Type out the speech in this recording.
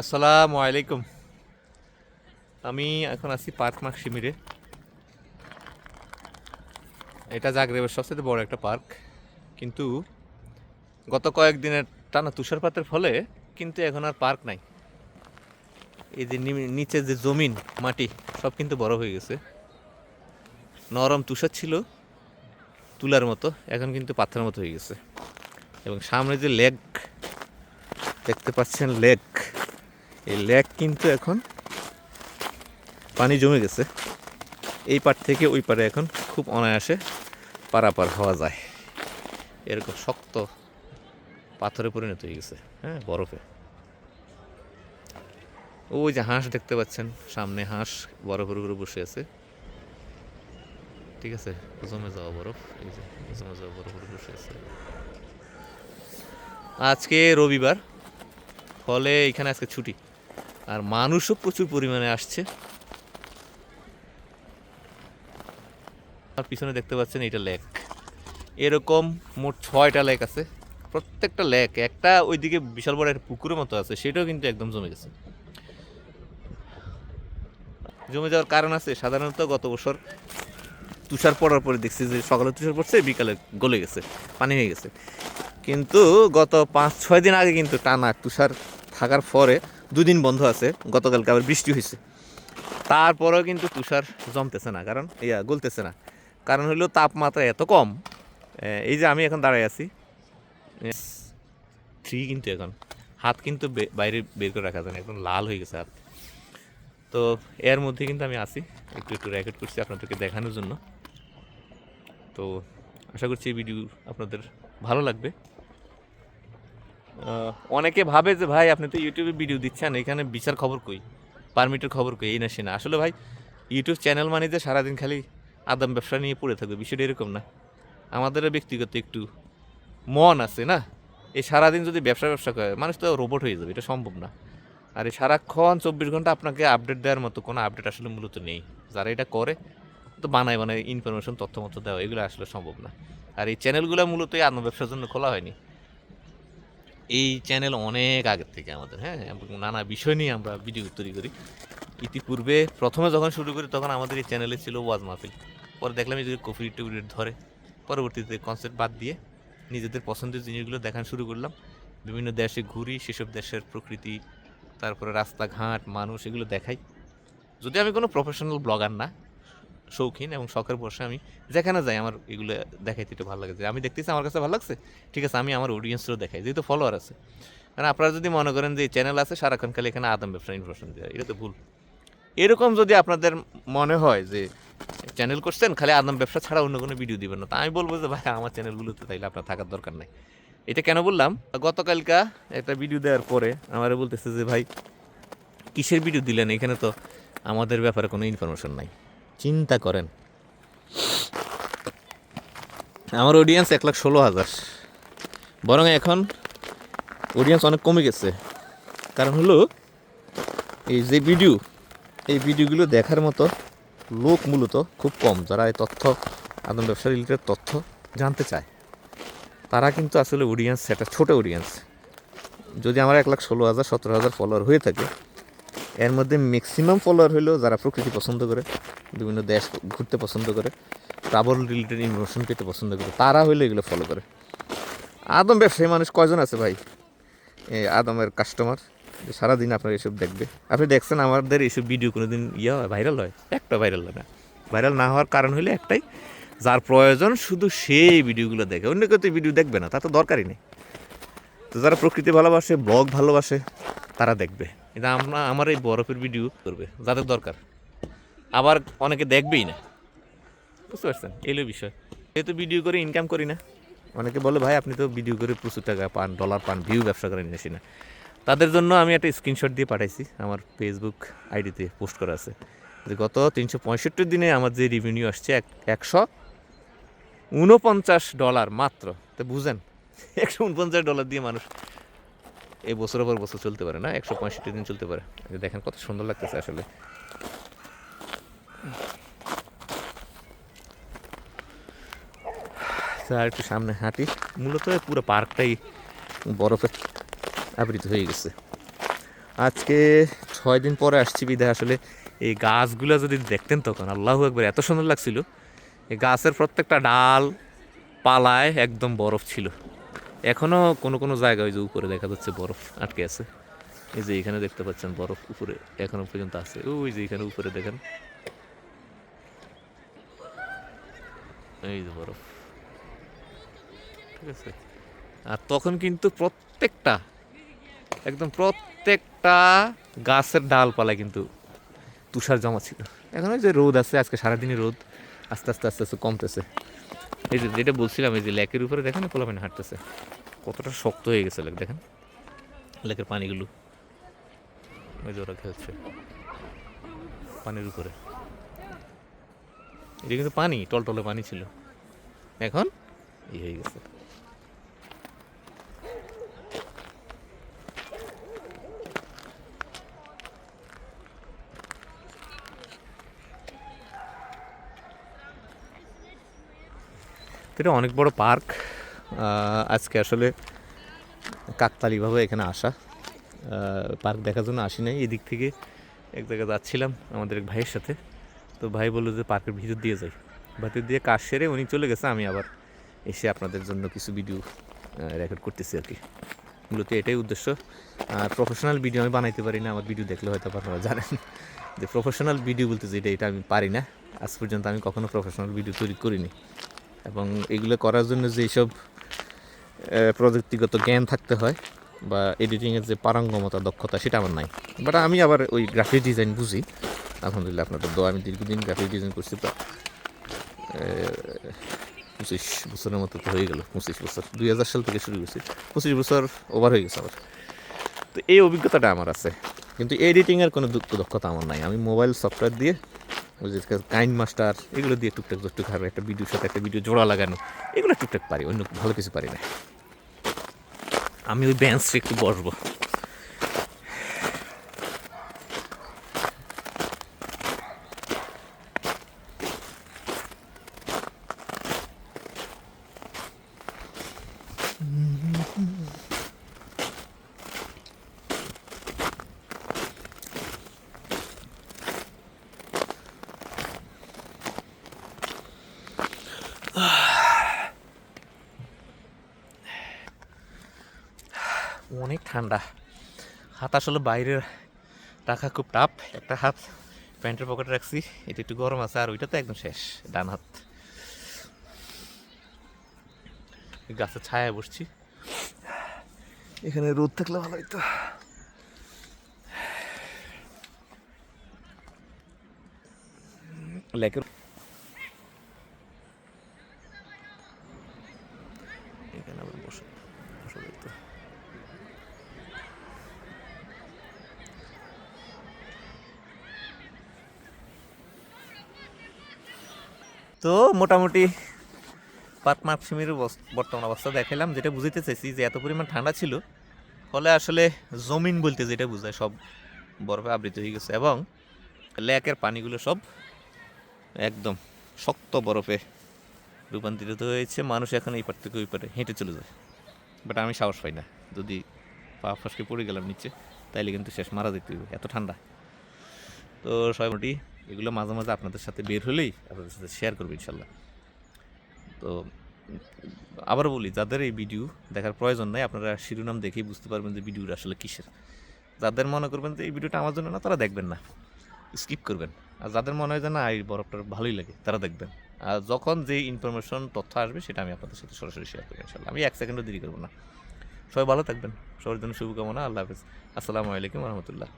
আসসালামু আলাইকুম। আমি এখন আছি পার্ক মাকসিমিরে এটা জাগরেবের সবচেয়ে বড় একটা পার্ক। কিন্তু গত কয়েকদিনের টানা তুষারপাতের ফলে কিন্তু এখন আর পার্ক নাই। এই যে নিচে যে জমিন, মাটি, সব কিন্তু বড় হয়ে গেছে। নরম তুষার ছিল, তুলার মতো, এখন কিন্তু পাথরের মতো হয়ে গেছে। এবং সামনে যে লেক, দেখতে পাচ্ছেন লেক। এই লেক কিন্তু এখন পানি জমে গেছে। এই পার থেকে ওই পারে এখন খুব অনায়াসে পারাপার হওয়া যায়। এরকম শক্ত পাথরে পরিণত হয়ে গেছে হ্যাঁ বরফে। ওই যে হাঁস দেখতে পাচ্ছেন, সামনে হাঁস বরফের উপরে বসে আছে। ঠিক আছে, জমে যাওয়া বরফ, এই যে জমে যাওয়া বরফের উপরে বসে আছে। আজকে রবিবার, ফলে এখানে আজকে ছুটি। আর মানুষও প্রচুর পরিমাণে আসছে। আর পিছনে দেখতে পাচ্ছেন এটা লেক। এরকম মোট ছয়টা লেক আছে। প্রত্যেকটা লেক, একটা ওইদিকে বিশাল বড় একটা পুকুরের মতো আছে, সেটাও কিন্তু একদম জমে গেছে। জমে যাওয়ার কারণ আছে, সাধারণত গত বছর তুষার পড়ার পরে দেখছি যে সকালে তুষার পড়ছে, বিকালে গলে গেছে, পানি হয়ে গেছে। কিন্তু গত পাঁচ, ছয় দিন আগে কিন্তু টানা তুষার থাকার পরে দুদিন বন্ধ আছে, গতকালকে আবার বৃষ্টি হয়েছে তারপরেও কিন্তু তুষার জমতেছে না, কারণ ইয়া গলতেছে না। কারণ হলো তাপমাত্রা এত কম এই যে আমি এখন দাঁড়ায় আছি থ্রি কিন্তু এখন। হাত কিন্তু বাইরে বের করে রাখা যায় না, একদম লাল হয়ে গেছে হাত। তো এর মধ্যে কিন্তু আমি আসি একটু একটু র্যাকেট করছি আপনাদেরকে দেখানোর জন্য। তো আশা করছি এই ভিডিও আপনাদের ভালো লাগবে। অনেকে ভাবে যে, ভাই, আপনি তো ইউটিউবে ভিডিও দিচ্ছেন, এখানে বিচার খবর কই? পারমিটের খবর কই? এই না, সে না। আসলে ভাই, ইউটিউব চ্যানেল মানে যে, সারাদিন খালি আদাম ব্যবসা নিয়ে পড়ে থাকবে, বিষয়টা এরকম না। আমাদেরও ব্যক্তিগত একটু মন আছে না? এই সারাদিন যদি ব্যবসা ব্যবসা করে, মানুষ তো রোবট হয়ে যাবে, এটা সম্ভব না। আর এই সারাক্ষণ চব্বিশ ঘণ্টা আপনাকে আপডেট দেওয়ার মতো কোনো আপডেট আসলে মূলত নেই। যারা এটা করে, তো বানায় বানায় ইনফরমেশন তথ্য মতো দেওয়া, এগুলো আসলে সম্ভব না। আর এই চ্যানেলগুলো মূলত এই আত্মব্যবসার জন্য খোলা হয়নি। এই চ্যানেল অনেক আগের থেকে আমাদের হ্যাঁ? নানা বিষয় নিয়ে আমরা ভিডিও তৈরি করি। ইতিপূর্বে প্রথমে যখন শুরু করি, তখন আমাদের এই চ্যানেলে ছিল ওয়াজ মাহফিল। পরে দেখলাম এই যে কফি টুফি ধরে। পরবর্তীতে কনসেপ্ট বাদ দিয়ে নিজেদের পছন্দের জিনিসগুলো দেখানো শুরু করলাম। বিভিন্ন দেশে ঘুরি, সেসব দেশের প্রকৃতি, তারপরে রাস্তাঘাট, মানুষ, এগুলো দেখাই। যদি আমি কোনো প্রফেশনাল ব্লগার না শৌখিন এবং শখের বসে আমি যেখানে যাই আমার এগুলো দেখাইতে একটু ভালো লাগে। যে আমি দেখতেছি, আমার কাছে ভালো লাগছে, ঠিক আছে, আমি আমার অডিয়েন্সেরও দেখাই, যেহেতু ফলোয়ার আছে। কারণ আপনারা যদি মনে করেন যে চ্যানেল আছে, সারাক্ষণ খালি এখানে আদম ব্যবসা ইনফরমেশন দেওয়া, এটা তো ভুল। এরকম যদি আপনাদের মনে হয় যে চ্যানেল করছেন, খালি আদম ব্যবসা ছাড়া অন্য কোনো ভিডিও দিবেন না, তা আমি বলব যে, ভাই, আমার চ্যানেলগুলোতে তাইলে আপনার থাকার দরকার নাই। এটা কেন বললাম? গতকালকা একটা ভিডিও দেওয়ার পরে আমার বলতেছে যে, ভাই, কিসের ভিডিও দিলেন? এখানে তো আমাদের ব্যাপারে কোনো ইনফরমেশন নাই। চিন্তা করেন। আমার অডিয়েন্স এক লাখ ষোলো হাজার। বরং এখন অডিয়েন্স অনেক কমে গেছে। কারণ হলো, এই যে ভিডিও এই ভিডিওগুলো দেখার মতো লোক মূলত খুব কম, যারা এই তথ্য, আদম ব্যবসা রিলেটেড তথ্য জানতে চায়। তারা কিন্তু আসলে অডিয়েন্স একটা ছোট অডিয়েন্স যদি আমার এক লাখ ষোলো হাজার, সতেরো হাজার ফলোয়ার হয়ে থাকে, এর মধ্যে ম্যাক্সিমাম ফলোয়ার হলো যারা প্রকৃতি পছন্দ করে। বিভিন্ন দেশ ঘুরতে পছন্দ করে ট্রাভেল রিলেটেড ইনফরমেশন পেতে পছন্দ করে, তারা হইলে এগুলো ফলো করে। আদম ব্যবসায়ী মানুষ কয়জন আছে ভাই? এই আদমের কাস্টমার সারাদিন আপনার এসব দেখবে। আপনি দেখছেন আমাদের এইসব ভিডিও কোনো দিন ইয়ে হয় ভাইরাল হয়? একটা ভাইরাল হয় না। ভাইরাল না হওয়ার কারণ হলো একটাই, যার প্রয়োজন শুধু সেই ভিডিওগুলো দেখে। অন্য কেউ তো ভিডিও দেখবে না, তা তো দরকারই নেই। তো যারা প্রকৃতি ভালোবাসে ব্লগ ভালোবাসে, তারা দেখবে। এটা আমরা, আমার এই বরফের ভিডিও করবে, যাদের দরকার। আবার অনেকে দেখবেই না। বুঝতে পারছেন? এলো বিষয়। যেহেতু ভিডিও করে ইনকাম করি না। অনেকে বলে, ভাই, আপনি তো ভিডিও করে প্রচুর টাকা পান ডলার পান ভিউ ব্যবসা করে আসি না। তাদের জন্য আমি একটা স্ক্রিনশট দিয়ে পাঠাইছি। আমার ফেসবুক আইডিতে পোস্ট করা আছে। যে গত তিনশো পঁয়ষট্টি দিনে আমার যে রেভিনিউ আসছে, এক একশো উনপঞ্চাশ ডলার মাত্র। তো বুঝেন, একশো উনপঞ্চাশ ডলার দিয়ে মানুষ এই বছরের পর বছর চলতে পারে না? একশো পঁয়ষট্টি দিন চলতে পারে। দেখেন কত সুন্দর লাগতেছে আসলে। তো একটু সামনে হাঁটি। মূলত পুরো পার্কটাই বরফে আবৃত হয়ে গেছে। আজকে ছয় দিন পরে আসছি বিদায়। আসলে এই গাছগুলো যদি দেখতেন তখন, আল্লাহ একবার এত সুন্দর লাগছিল। এই গাছের প্রত্যেকটা ডাল পালায় একদম বরফ ছিল। এখনও কোনো কোনো জায়গায় যে উপরে দেখা যাচ্ছে বরফ আটকে আছে। এই যে এখানে দেখতে পাচ্ছেন বরফ উপরে এখনও পর্যন্ত আছে। ওই যে এখানে উপরে দেখেন। এই যে বরফ। ঠিক আছে? আর তখন কিন্তু প্রত্যেকটা, একদম প্রত্যেকটা গাছের ডালপালায় কিন্তু তুষার জমা ছিল। এখন ওই যে রোদ আছে, আজকে সারাদিনই রোদ, আস্তে আস্তে আস্তে আস্তে কমতেছে। এই যে যেটা বলছিলাম, এই যে লেকের উপরে দেখেন পোলাপানি হাঁটতেছে? কতটা শক্ত হয়ে গেছে লেক, দেখেন। লেকের পানিগুলো। ওই যে ওরা খেলছে পানির উপরে। এটা কিন্তু পানি, টলটলে পানি ছিল। এখন ই হয়ে গেছে। এটা অনেক বড় পার্ক। আজকে আসলে কাকতালিভাবে এখানে আসা। পার্ক দেখার জন্য আসি নাই। এদিক থেকে এক জায়গায় যাচ্ছিলাম আমাদের এক ভাইয়ের সাথে। তো ভাই বলল যে পার্কের ভিতর দিয়ে যাই। ভিতর দিয়ে কাজ সেরে উনি চলে গেছে, আমি আবার এসে আপনাদের জন্য কিছু ভিডিও রেকর্ড করতেছি আর কি। মূলত এটাই উদ্দেশ্য। আর প্রফেশনাল ভিডিও আমি বানাইতে পারি না, আমার ভিডিও দেখলে হয়তো আপনারা জানেন। যে প্রফেশনাল ভিডিও বলতে যেটা, এটা আমি পারি না। আজ পর্যন্ত আমি কখনো প্রফেশনাল ভিডিও তৈরি করিনি। এবং এগুলো করার জন্য যেসব প্রযুক্তিগত জ্ঞান থাকতে হয় বা এডিটিংয়ের যে পারঙ্গমতা, দক্ষতা, সেটা আমার নাই। বাট আমি আবার ওই গ্রাফিক ডিজাইন বুঝি। আলহামদুলিল্লাহ আপনাদের দোয়া, আমি দীর্ঘদিন গ্রাফিক ডিজাইন করছি তো। পঁচিশ বছরের মতো তো হয়ে গেল, পঁচিশ বছর। দুই হাজার সাল থেকে শুরু হয়েছে। পঁচিশ বছর ওভার হয়ে গেছে আবার। তো এই অভিজ্ঞতাটা আমার আছে। কিন্তু এডিটিংয়ের কোনো দুঃখ দক্ষতা আমার নাই। আমি মোবাইল সফটওয়্যার দিয়ে কাইন মাস্টার এগুলো দিয়ে টুকটাক টুকটাক আর একটা ভিডিওর সাথে একটা ভিডিও জোড়া লাগানো, এগুলো টুকটাক পারি, অন্য ভালো কিছু পারি না। আমি ওই বেঞ্চে একটু বসবো অনেক ঠান্ডা। হাত আসলে বাইরে রাখা খুব টাফ একটা হাত প্যান্টের পকেটে রাখছি এটা একটু গরম আছে আর ওইটা তো একদম শেষ ডান হাত। গাছের ছায়ায় বসছি। এখানে রোদ থাকলে ভালো হইতো। লেকের এখানে আবার বসে বসে দেখতে তো মোটামুটি পাট মাপসিমির বর্তমান অবস্থা দেখালাম যেটা বুঝতে চাইছি যে এত পরিমাণ ঠান্ডা ছিল, ফলে আসলে জমিন বলতে যেটা বোঝায় সব বরফে আবৃত হয়ে গেছে এবং লেকের পানিগুলো সব একদম শক্ত বরফে রূপান্তরিত হয়েছে, মানুষ এখন এই পার থেকে ওই পারে হেঁটে চলে যায়। বাট আমি সাহস পাই না, যদি পা ফসকে পড়ে গেলাম নিচে, তাইলে কিন্তু শেষ মারা যেতে এত ঠান্ডা। তো সবাই মোটামুটি এগুলো মাঝে মাঝে আপনাদের সাথে বের হলেই আপনাদের সাথে শেয়ার করব ইনশাল্লাহ। তো আবার বলি, যাদের এই ভিডিও দেখার প্রয়োজন নাই, আপনারা শিরোনাম দেখেই বুঝতে পারবেন যে ভিডিওটা আসলে কিসের। যাদের মনে করবেন যে এই ভিডিওটা আমার জন্য না, তারা দেখবেন না। স্কিপ করবেন। আর যাদের মনে হয় যে না, এই বরফটা ভালোই লাগে, তারা দেখবেন। আর যখন যে ইনফরমেশন তথ্য আসবে, সেটা আমি আপনাদের সাথে সরাসরি শেয়ার করব ইনশাল্লাহ। আমি এক সেকেন্ডও দেরি করব না। সবাই ভালো থাকবেন। সবার জন্য শুভকামনা। আল্লাহ হাফিজ। আসসালামু আলাইকুম রহমতুল্লাহ।